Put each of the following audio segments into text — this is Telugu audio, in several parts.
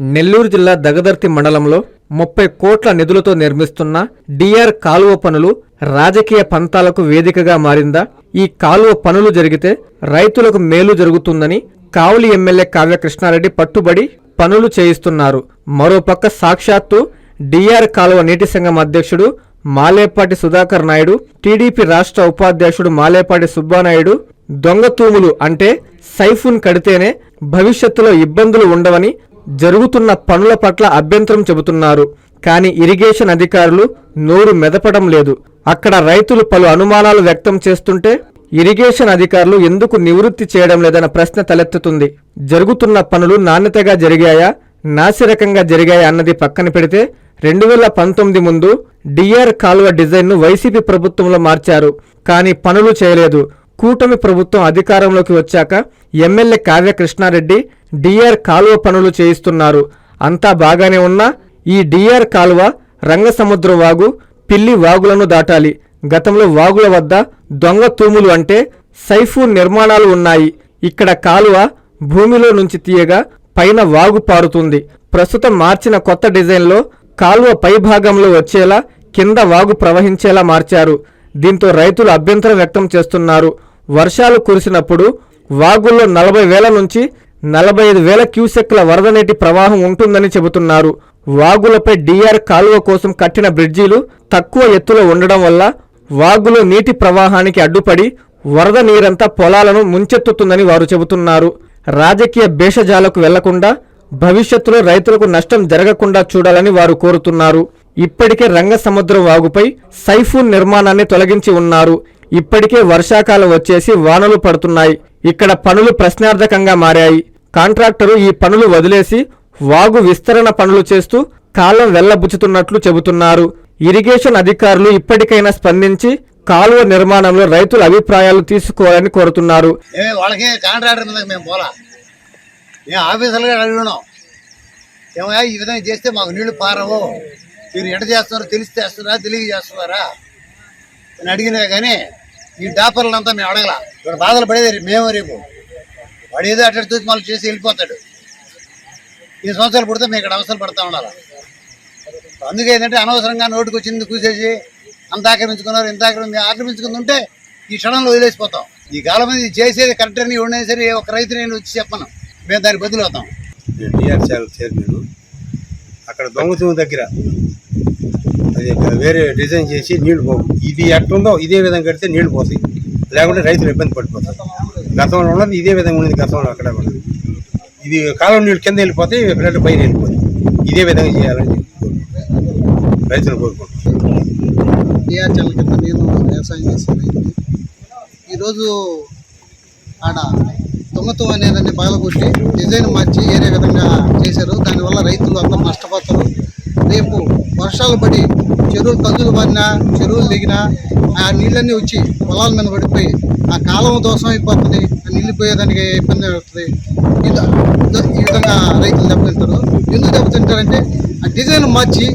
నెల్లూరు జిల్లా దగదర్తి మండలంలో ముప్పై కోట్ల నిధులతో నిర్మిస్తున్న డిఆర్ కాలువ పనులు రాజకీయ పంతాలకు వేదికగా మారిందా? ఈ కాలువ పనులు జరిగితే రైతులకు మేలు జరుగుతుందని కావలి ఎమ్మెల్యే కావ్య కృష్ణారెడ్డి పట్టుబడి పనులు చేయిస్తున్నారు. మరోపక్క సాక్షాత్తు డిఆర్ కాలువ నీటి సంఘం అధ్యక్షుడు మాలేపాటి సుధాకర్ నాయుడు టీడీపీ రాష్ట్ర ఉపాధ్యక్షుడు మాలేపాటి సుబ్బానాయుడు దొంగ తూములు అంటే సైఫున్ కడితేనే భవిష్యత్తులో ఇబ్బందులు ఉండవని జరుగుతున్న పనుల పట్ల అభ్యంతరం చెబుతున్నారు. కానీ ఇరిగేషన్ అధికారులు నోరు మెదపడం లేదు. అక్కడ రైతులు పలు అనుమానాలు వ్యక్తం చేస్తుంటే ఇరిగేషన్ అధికారులు ఎందుకు నివృత్తి చేయడం లేదన్న ప్రశ్న తలెత్తుతుంది. జరుగుతున్న పనులు నాణ్యతగా జరిగాయా? నాసిరకంగా జరిగాయా అన్నది పక్కన పెడితే రెండు వేల పంతొమ్మిది ముందు డిఆర్ కాలువ డిజైన్ను వైసీపీ ప్రభుత్వంలో మార్చారు. కానీ పనులు చేయలేదు. కూటమి ప్రభుత్వం అధికారంలోకి వచ్చాక ఎమ్మెల్యే కావ్య కృష్ణారెడ్డి డిఆర్ కాలువ పనులు చేయిస్తున్నారు. అంతా బాగానే ఉన్నా ఈ డిఆర్ కాలువ రంగసముద్ర వాగు పిల్లి వాగులను దాటాలి. గతంలో వాగుల వద్ద దొంగ తూములు అంటే సైఫు నిర్మాణాలు ఉన్నాయి. ఇక్కడ కాలువ భూమిలో నుంచి తీయగా పైన వాగు పారుతుంది. ప్రస్తుతం మార్చిన కొత్త డిజైన్లో కాలువ పైభాగంలో వచ్చేలా కింద వాగు ప్రవహించేలా మార్చారు. దీంతో రైతులు అభ్యంతరం వ్యక్తం చేస్తున్నారు. వర్షాలు కురిసినప్పుడు వాగుల్లో నలభై వేల నుంచి నలభై ఐదు వేల క్యూసెక్ల వరద నీటి ప్రవాహం ఉంటుందని చెబుతున్నారు. వాగులపై డిఆర్ కాలువ కోసం కట్టిన బ్రిడ్జీలు తక్కువ ఎత్తులో ఉండడం వల్ల వాగులో నీటి ప్రవాహానికి అడ్డుపడి వరద నీరంతా పొలాలను ముంచెత్తుతుందని వారు చెబుతున్నారు. రాజకీయ భేషజాలకు వెళ్ళకుండా భవిష్యత్తులో రైతులకు నష్టం జరగకుండా చూడాలని వారు కోరుతున్నారు. ఇప్పటికే రంగసముద్రం వాగుపై సైఫూన్ నిర్మాణాన్ని తొలగించి ఉన్నారు. ఇప్పటికే వర్షాకాలం వచ్చేసి వానలు పడుతున్నాయి. ఇక్కడ పనులు ప్రశ్నార్థకంగా మారాయి. కాంట్రాక్టరు ఈ పనులు వదిలేసి వాగు విస్తరణ పనులు చేస్తూ కాలం వెళ్ళబుచ్చుతున్నట్లు చెబుతున్నారు. ఇరిగేషన్ అధికారులు ఇప్పటికైనా స్పందించి కాలువ నిర్మాణంలో రైతుల అభిప్రాయాలు తీసుకోవాలని కోరుతున్నారు. ఏమే వాళ్ళకి కాంట్రాక్టర్ మీద మేము పోలా. మేము ఆఫీసర్లుగా అడుగున్నాం ఏమయ్యా ఈ విధంగా చేస్తే మాకు నీళ్ళు పారవు. మీరు ఎట చేస్తున్నారో తెలిసి చేస్తున్నారా తెలియజేస్తున్నారా అని అడిగినా కానీ ఈ డాపర్లంతా మేము అడగల. ఇక్కడ బాధలు పడేది మేము రేపు. వాడు ఏదో చూసి మళ్ళీ చేసి వెళ్ళిపోతాడు. ఈ సంవత్సరాలు పుడితే మేము ఇక్కడ అవసరం పడతా ఉండాలి? అందుకే ఏంటంటే అనవసరంగా నోటికి వచ్చింది కూసేసి అంత ఆక్రమించుకున్నారు ఇంత ఆక్రమి ఆక్రమించుకుని ఉంటే ఈ క్షణంలో వదిలేసిపోతాం. ఈ కాలం మీద చేసేది కరెక్ట్ అని ఎవరైనా సరే ఒక రైతు నేను వచ్చి చెప్పను. మేము దానికి బదులు అవుతాం. నేను డిఆర్ చైర్మన్ అక్కడ దొంగతూము దగ్గర వేరే డిజైన్ చేసి నీళ్ళు పోవు. ఇది ఎట్టుందో ఇదే విధంగా కడితే నీళ్ళు పోతాయి. లేకుంటే రైతులు ఇబ్బంది పడిపోతారు. గతంలో ఉన్నది ఇదే విధంగా ఉన్నది గతంలో అక్కడ కూడా ఇది కాలం నీళ్ళు కింద వెళ్ళిపోతాయి ఫ్లడ్ పైన వెళ్ళిపోతాయి. ఇదే విధంగా చేయాలని రైతులు కోరుకుంటున్నాను కింద నేను వ్యవసాయం చేసే రైతుని ఈరోజు ఆడ దొంగతం అనేదాన్ని పగలగొట్టి డిజైన్ మార్చి ఏరే విధంగా చేశారు. దానివల్ల రైతులు అందరూ నష్టపోతారు. రేపు వర్షాలు పడి చెరువులు కందులు పడినా చెరువులు దిగినా ఆ నీళ్ళన్నీ వచ్చి పొలాల మీద పడిపోయి ఆ కాలం దోషం అయిపోతుంది ఆ నీళ్ళు పోయేదానికి ఇబ్బంది అవుతుంది ఇది ఈ విధంగా రైతులు దెబ్బతింటారు. ఎందుకు దెబ్బతింటారంటే ఆ డిజైన్ మార్చి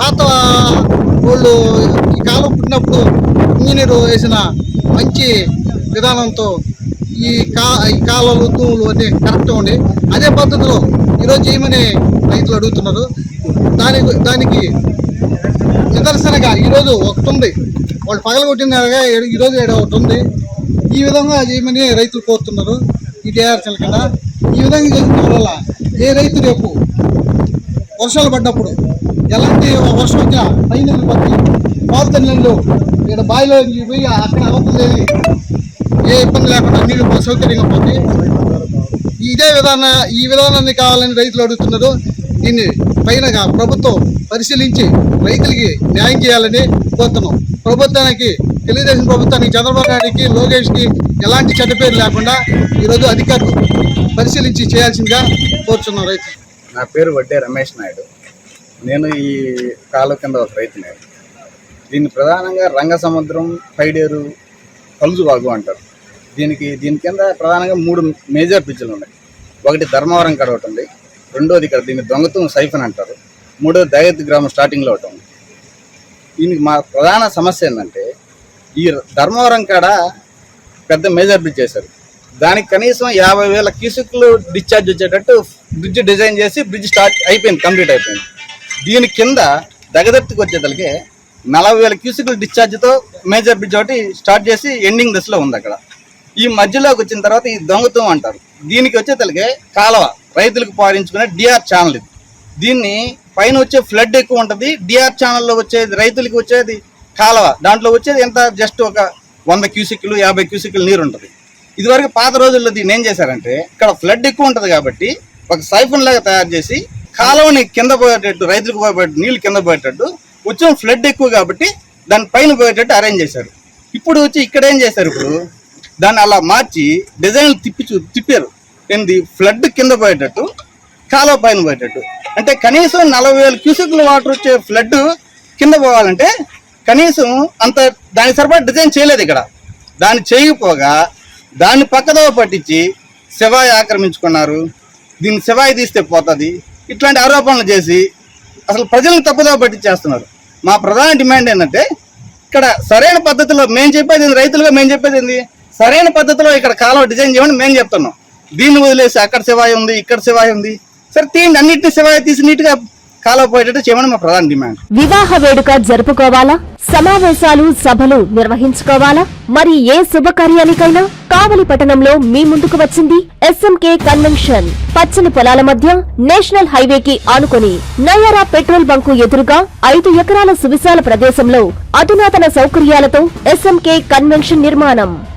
పాత వాళ్ళు ఈ కాలం పుట్టినప్పుడు ఇంజనీరు వేసిన మంచి విధానంతో ఈ కా ఈ కాలువలు తూములు అంటే కరెక్ట్గా ఉండి అదే పద్ధతిలో ఈరోజు చేయమని రైతులు అడుగుతున్నారు. దానికి దానికి నిదర్శనగా ఈరోజు ఒకటి ఉంది వాళ్ళు పగలగొట్టినగా ఈరోజు ఈడ ఒకటి ఉంది ఈ విధంగా చేయమని రైతులు కోరుతున్నారు. ఈ డిఆర్సీల కింద ఈ విధంగా చేసిన వల్ల ఏ రైతు రేపు వర్షాలు పడ్డప్పుడు ఎలాంటి వర్షం వచ్చినా నీళ్ళు పట్టి పారుత నీళ్ళు ఇక్కడ బావిలో పోయి అక్కడ అవతలేదు ఏ ఇబ్బంది లేకుండా నీళ్ళు సౌకర్యంగా పోతే ఇదే విధాన ఈ విధానాన్ని కావాలని రైతులు అడుగుతున్నారు. దీన్ని పైనగా ప్రభుత్వం పరిశీలించి రైతులకి న్యాయం చేయాలని కోరుతున్నాం. ప్రభుత్వానికి తెలుగుదేశం ప్రభుత్వానికి చంద్రబాబు నాయుడికి లోకేష్కి ఎలాంటి చెడ్డ పేరు లేకుండా ఈరోజు అధికారులు పరిశీలించి చేయాల్సిందిగా కోరుతున్నాం రైతులు. నా పేరు వడ్డే రమేష్ నాయుడు. నేను ఈ కాలువ కింద ఒక రైతునే. దీన్ని ప్రధానంగా రంగసముద్రం పైడేరు కలుజు వాగు అంటారు. దీనికి దీని కింద ప్రధానంగా మూడు మేజర్ బ్రిడ్జ్లు ఉన్నాయి. ఒకటి ధర్మవరం కాడ ఒకటి ఉంది. రెండోది ఇక్కడ దీన్ని దొంగతం సైఫన్ అంటారు. మూడోది దయత్ గ్రామం స్టార్టింగ్లో ఒకటి ఉంది. దీనికి మా ప్రధాన సమస్య ఏంటంటే ఈ ధర్మవరం కాడ పెద్ద మేజర్ బ్రిడ్జ్ చేశారు. దానికి కనీసం యాభై వేల క్యూసిక్లు డిశ్చార్జ్ వచ్చేటట్టు బ్రిడ్జ్ డిజైన్ చేసి బ్రిడ్జ్ స్టార్ట్ అయిపోయింది కంప్లీట్ అయిపోయింది. దీని కింద దగదర్తికి వచ్చేతలకి నలభై వేల క్యూసిక్లు డిశ్చార్జ్తో మేజర్ బ్రిడ్జ్ ఒకటి స్టార్ట్ చేసి ఎండింగ్ దశలో ఉంది అక్కడ. ఈ మధ్యలోకి వచ్చిన తర్వాత ఈ దొంగతం అంటారు. దీనికి వచ్చేతలకి కాలువ రైతులకు పారించుకునే డిఆర్ ఛానల్ ఇది. దీన్ని పైన వచ్చే ఫ్లడ్ ఎక్కువ ఉంటుంది డిఆర్ ఛానల్లో వచ్చేది రైతులకి వచ్చేది కాలువ. దాంట్లో వచ్చేది ఎంత? జస్ట్ ఒక వంద క్యూసిక్లు యాభై క్యూసిక్లు నీరు ఉంటుంది. ఇదివరకు పాత రోజుల్లో దీన్ని ఏం చేశారంటే ఇక్కడ ఫ్లడ్ ఎక్కువ ఉంటుంది కాబట్టి ఒక సైఫన్ లాగా తయారు చేసి కాలువని కింద పోయేటట్టు రైతులకు పోయేటట్టు నీళ్ళు కింద పోయేటట్టు వచ్చిన ఫ్లడ్ ఎక్కువ కాబట్టి దాని పైన పోయేటట్టు అరేంజ్ చేశారు. ఇప్పుడు వచ్చి ఇక్కడ ఏం చేశారు ఇప్పుడు? దాన్ని అలా మార్చి డిజైన్లు తిప్పి చూ తిప్పారు. ఏంది? ఫ్లడ్ కింద పోయేటట్టు కాలువ పైన పోయేటట్టు. అంటే కనీసం నలభై వేల క్యూసెక్ల వాటర్ వచ్చే ఫ్లడ్ కింద పోవాలంటే కనీసం అంత దాని సరిపడా డిజైన్ చేయలేదు ఇక్కడ. దాన్ని చేయకపోగా దాన్ని పక్కదో పట్టించి శివాయి ఆక్రమించుకున్నారు. దీన్ని శివాయి తీస్తే పోతుంది. ఇట్లాంటి ఆరోపణలు చేసి అసలు ప్రజలను తప్పుదో పట్టించేస్తున్నారు. మా ప్రధాన డిమాండ్ ఏంటంటే ఇక్కడ సరైన పద్ధతిలో మేము చెప్పేది రైతులుగా మేము చెప్పేది ఏంది? సరైన పద్ధతిలో ఇక్కడ కాలువ డిజైన్ చేయమని మేము చెప్తున్నాం. దీన్ని వదిలేసి అక్కడ శివాయి ఉంది ఇక్కడ శివాయి ఉంది. సరే తీయండి అన్నింటినీ శివాయి తీసి నీట్గా కాలువ పోయేటట్టు చేయమని మా ప్రధాన డిమాండ్. వివాహ వేడుక జరుపుకోవాలా? సమావేశాలు సభలు నిర్వహించుకోవాలా? మరి ఏ శుభకార్యానికైనా కావలి పట్టణంలో మీ ముందుకు వచ్చింది ఎస్ఎంకే కన్వెన్షన్ పచ్చని పొలాల మధ్య నేషనల్ హైవే కి ఆనుకొని నయారా పెట్రోల్ బంకు ఎదురుగా ఐదు ఎకరాల సువిశాల ప్రదేశంలో అధునాతన సౌకర్యాలతో ఎస్ఎంకే కన్వెన్షన్ నిర్మాణం.